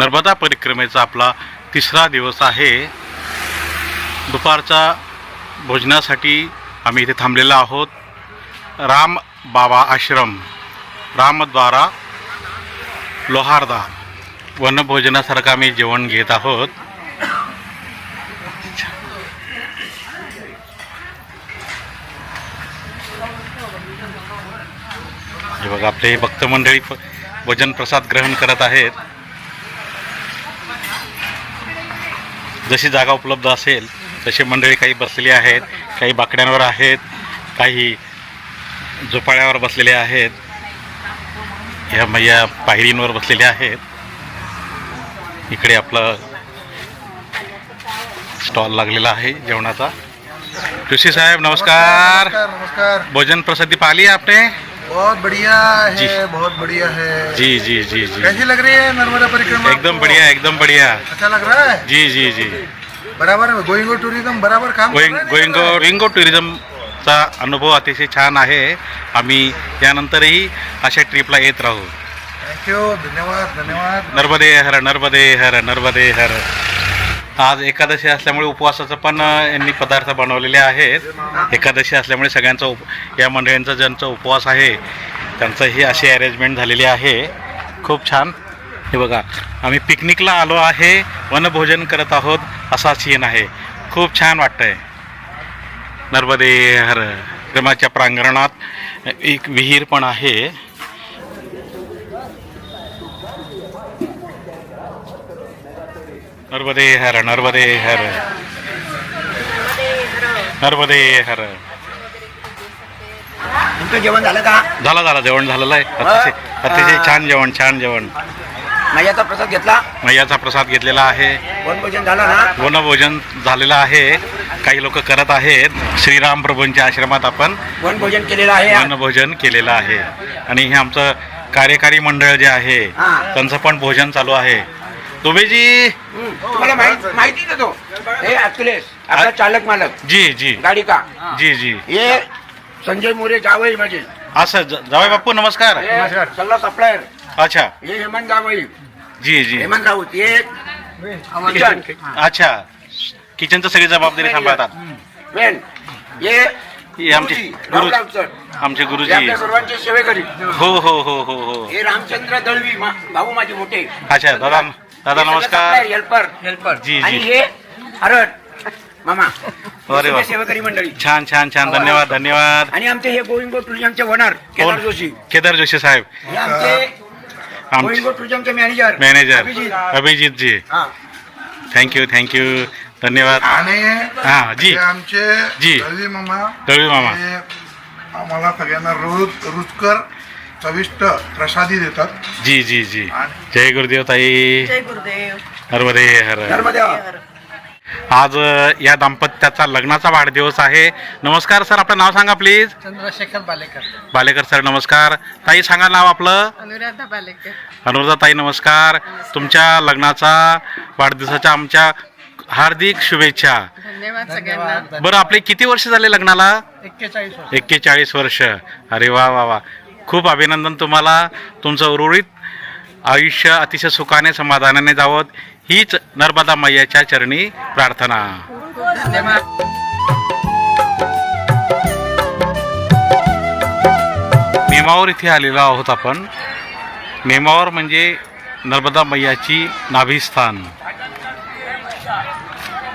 नर्मदा परिक्रमेचा आपला तिसरा दिवस आहे. दुपारचा भोजनासाठी आम्ही इथे थांबलेलो आहोत. राम बाबा आश्रम रामद्वारा लोहारदा. वनभोजनासारखं आम्ही जेवण घेत आहोत. हे बघा आपले भक्तमंडळी भजन प- प्रसाद ग्रहण करत आहेत. जशी जागा उपलब्ध असेल तशी मंडळी काही बसलेली आहेत काही बाकड्यांवर आहेत काही झोपाळ्यावर बसलेले आहेत ह्या मैया पायरींवर बसलेले आहेत. इकडे आपलं स्टॉल लागलेला आहे जेवणाचा. ऋषी साहेब नमस्कार. नमस्कार भोजन प्रसादी पाली है आपने? बहुत बढ़िया। है बहुत बढ़िया है। जी जी जी जी। कैसी लग रही है नर्मदा परिक्रमा? एकदम? बढ़िया एकदम बढ़िया। अच्छा लग रहा है? जी जी जी। बराबर गोइंग टुरिझम बराबर काम गोइंग? रिंगो टुरिझमचा अनुभव अतिशय छान आहे. आम्ही यानंतरही अशा ट्रिपला येत राहू. थैंक यू धन्यवाद धन्यवाद. नर्मदे हर नर्मदे हर नर्मदे हर. आज एकादशी असल्यामुळे उपवासाचं पण यांनी पदार्थ बनवलेले आहेत. एकादशी असल्यामुळे सगळ्यांचा उप या मंडळींचा ज्यांचा उपवास आहे त्यांचं ही अशी अरेंजमेंट झालेली आहे. खूप छान. हे बघा आम्ही पिकनिकला आलो आहे वनभोजन करत आहोत असा सीन आहे. खूप छान वाटतंय. नर्मदे हर क्रमाच्या प्रांगणात एक विहीर पण आहे. नर्मदे हर नर्मदे हर। नर्मदे हर। तुमचं जेवण झालं का? झाला झाला जेवण झालेलं आहे. अतिशय अतिशय छान जेवण छान जेवण. मैयाचा प्रसाद घेतला? मैयाचा प्रसाद घेतलेला आहे. वनभोजन झालं ना? वनभोजन झालेलं आहे. काही लोक करत आहेत. श्रीराम प्रभूंच्या आश्रमात आपण वनभोजन केलेलं आहे. वनभोजन केलेलं आहे. आणि हे आमचं कार्यकारी मंडळ जे आहे. त्यांचं पण भोजन चालू आहे. दुबेजी तुम्हाला माहीत माहिती देतो हे अखिलेश आपला चालक मालक. जी जी. गाडी का? जी जी. हे संजय मोरे जावई माझे. असं ज- जावई बापू नमस्कार. हे सल्ला सप्लायर. अच्छा. हे हेमंत जावई. जी जी. हेमंत राऊत हे किचन. अच्छा. किचनचं सगळी जबाबदारी सांभाळतात वेन हे हे आमचे गुरुजी, गुरु सर. आमचे हे गुरुजी. आपल्या सर्वांचे सेवेकरी. हो हो हो हो हो. हे रामचंद्र दळवी मा- भाऊ माझे मोठे. अच्छा दादा दादा नमस्कार. हेल्पर हेल्पर जी, आणि जी. हे हरड. मामा अरे वा. सेवेकरी मंडळी. छान छान छान. धन्यवाद धन्यवाद. आणि आमचे हे गोविंद टुरिझमचे ओनर केदार कोण? जोशी. केदार जोशी साहेब. हे आमचे आमचे गोविंद टुरिझमचे मॅनेजर मॅनेजर अभिजित. अभिजित जी. हा. थँक्यू थँक्यू धन्यवाद. आणि हा जी. हे आमचे जी. दळवी मामा. दळवी मामा. हे आम्हाला सगळ्यांना रोज रुचकर चविष्ट प्रसादी देतात. जी जी जी. जय गुरुदेव ताई. जय गुरुदेव. नर्मदे हर. आज या दाम्पत्याचा लग्नाचा वाढदिवस आहे. नमस्कार सर आपलं नाव सांगा प्लीज चंद्रशेखर बालेकर. बालेकर सर नमस्कार. ताई सांगा नाव आपलं. अनुराधा बालेकर. अनुराधा ताई नमस्कार. तुमच्या लग्नाचा वाढदिवसाच्या आमच्या हार्दिक शुभेच्छा. धन्यवाद सगळ्यांना. बरं आपले किती वर्ष झाले लग्नाला? एक्केचाळीस एक्केचाळीस वर्ष. अरे वा वा वा. खूप अभिनंदन तुम्हाला. तुमचं उर्वरित आयुष्य अतिशय सुखाने समाधानाने जावं. हीच नर्मदा मैयाच्या चरणी प्रार्थना. नेमावर इथे आलेलो आहोत आपण. नेमावर म्हणजे नर्मदा मैयाची नाभिस्थान.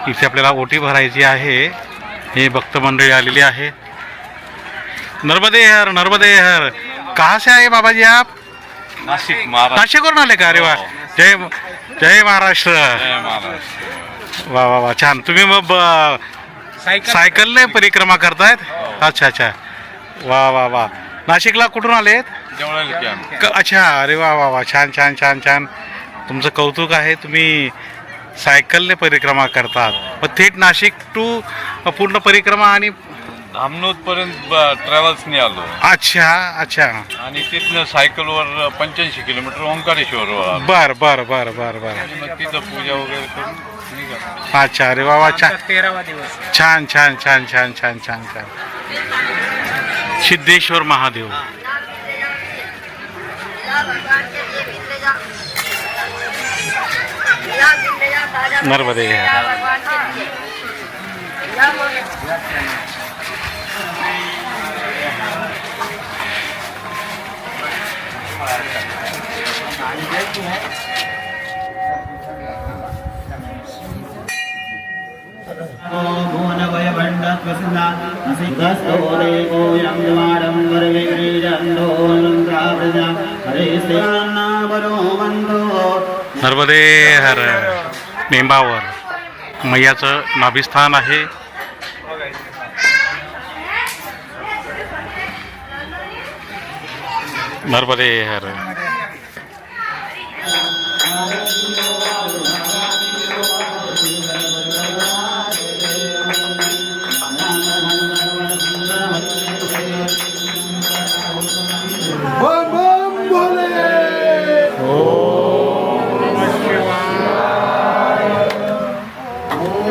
इथे आपल्याला ओटी भरायची आहे. हे भक्त मंडळी आलेली आहे नर्मदे हर नर्मदे हर कहा से आए बाबा जी आप? नाशिक महाराष्ट्र। नाशिकवरून आले का? अरे वा जय जय महाराष्ट्र। जय महाराष्ट्र। वा वा वा छान। तुम्ही मग ब- सायकलने परिक्रमा करतायत? अच्छा अच्छा. वा वा वा नाशिकला कुठून आलेत की आम्ही. क- अच्छा. अरे वा वा वा छान छान छान छान. तुमचं कौतुक आहे. तुम्ही सायकलने परिक्रमा करतात. मग थेट नाशिक टू पूर्ण परिक्रमा आणि धामणोद पर्यंत ट्रॅव्हल्सने आलो. अच्छा अच्छा. आणि तिथनं सायकलवर पंच्याऐंशी किलोमीटर ओंकारेश्वरवर आलो. बर बर बर बर बर. आणि मग तिथं पूजा वगैरे करून निघालो. अच्छा अरे वा वा छान तेरावा दिवस. छान छान छान छान छान छान छान. सिद्धेश्वर महादेव. नर्मदे. हर नर्मदे हर नेंबावर मैयाचं नाभिस्थान आहे. नर्मदे हर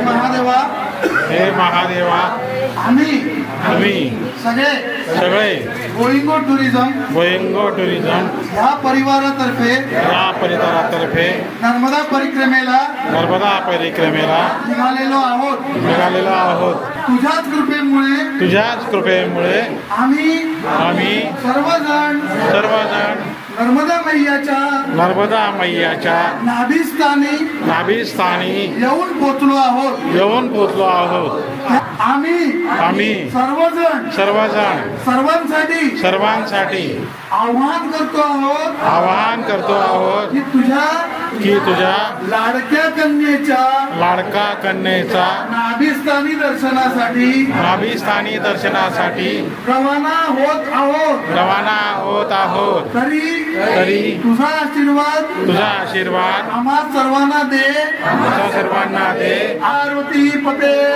महादेवा हे महादेवा आम्ही आम्ही सगळे सगळे गोईंगो टुरिझम. गोयंगो टुरिझम. या परिवारातर्फे या परिवारातर्फे नर्मदा परिक्रमेला नर्मदा परिक्रमेला निघालेलो आहोत. निघालेलो आहोत. तुझ्याच कृपेमुळे तुझ्याच कृपेमुळे आम्ही आम्ही सर्वजण सर्वजण नर्मदा मैयाच्या नर्मदा मैयाच्या नाभिस्थानी नाभिस्थानी येऊन पोचलो आहोत. येऊन पोचलो आहोत. आम्ही आम्ही सर्वजण सर्वजण सर्वांसाठी सर्वांसाठी आव्हान करतो आहोत आवाहन करतो आहोत की तुझ्या की तुझ्या लाडक्या कन्येच्या लाडका कन्येचा नाभिस्थानी दर्शनासाठी नाभिस्थानी दर्शनासाठी रवाना होत आहोत. रवाना होत आहोत. तरी तरी तुझा आशीर्वाद तुझा आशीर्वाद आम्हा सर्वांना दे. आमच्या सर्वांना दे. आरती पते.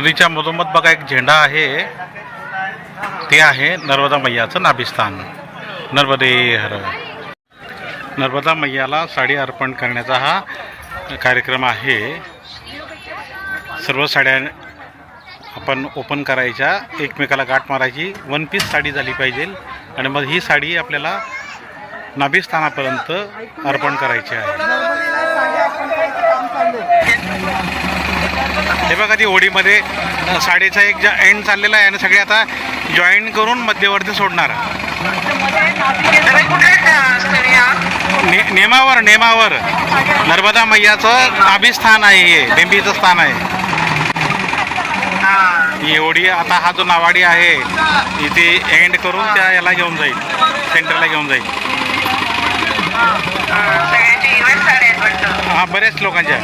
नदीच्या मधोमध बघा एक झेंडा आहे. ते आहे नर्मदा मैयाचं नाभिस्थान. नर्मदे हर. नर्मदा मैयाला साडी अर्पण करण्याचा हा कार्यक्रम आहे. सर्व साड्या आपण ओपन करायच्या. एकमेकाला गाठ मारायची. वन पीस साडी झाली पाहिजे. आणि मग ही साडी आपल्याला नाभिस्थानापर्यंत अर्पण करायची आहे. हे बघा ती होडीमध्ये साडीचा एक एंड चाललेला आहे आणि सगळे आता जॉईन करून मध्यवर्ती सोडणार. ने नेमावर नेमावर. नर्मदा मैयाचं नाभिस्थान आहे हे. डेंबीचं स्थान आहे. होडी आता हा जो नावाडी आहे इथे एंड करून त्या याला घेऊन जाईल सेंटरला घेऊन जाईल. हा बऱ्याच लोकांच्या.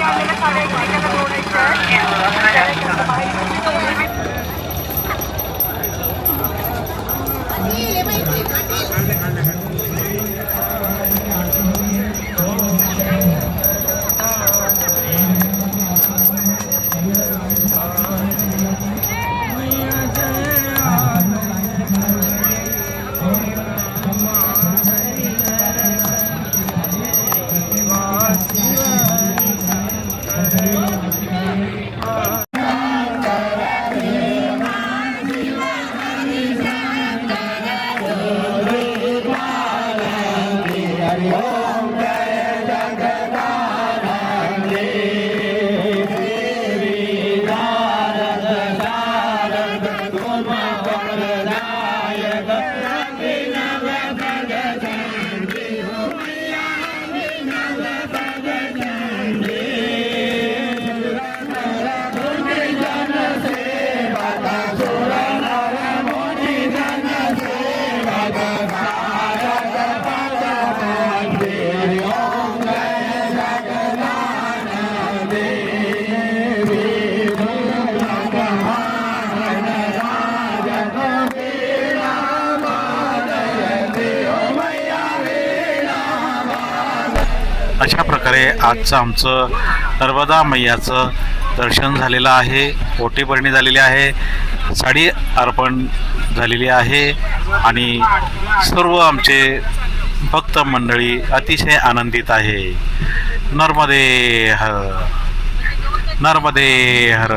अशा प्रकारे आजचं आमचं नर्मदा मैयाचं दर्शन झालेलं आहे ओटीपर्णी झालेली आहे साडी अर्पण झालेली आहे आणि सर्व आमचे भक्त मंडळी अतिशय आनंदित आहे. नर्मदे हर नर्मदे हर.